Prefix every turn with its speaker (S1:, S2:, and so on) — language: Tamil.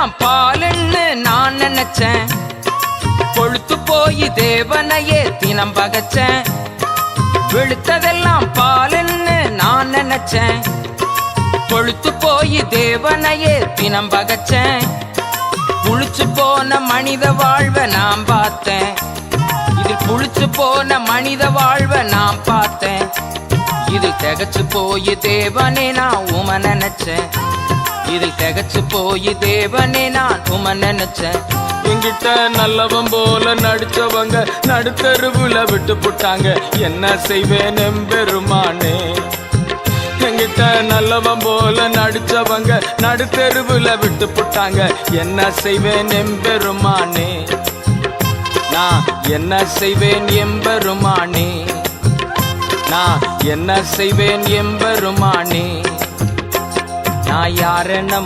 S1: எல்லாம் பாலுன்னு நான் நினைச்சேன். கொழுத்து போய் தேவனையே தினம் பகச்சேன். விழுத்ததெல்லாம் பாலுன்னு நான் நினைச்சேன். கொழுத்து போய் தேவனையே தினம் பகச்சேன். புளிச்சு போன மனித வாழ்வை நான் பார்த்தேன். இதில் புளிச்சு போன மனித வாழ்வை நான் பார்த்தேன். இது திகச்சு போய் தேவனே நான் உம நினைச்சேன். இதில் திகச்சு போய் தேவனே நான் உம நினைச்சேன்.
S2: என்கிட்ட நல்லவன் போல நடிச்சவங்க நடுத்தருவுல விட்டு போட்டாங்க. என்ன செய்வேன் பெருமானே என்கிட்ட நல்லவன் போல நடிச்சவங்க நடுத்தருவுல விட்டு போட்டாங்க. என்ன செய்வேன் எம்பெருமானே? நான் என்ன செய்வேன் எம்பெருமானே? நான் என்ன செய்வேன் எம்பெருமானே? நான் யாருன்னு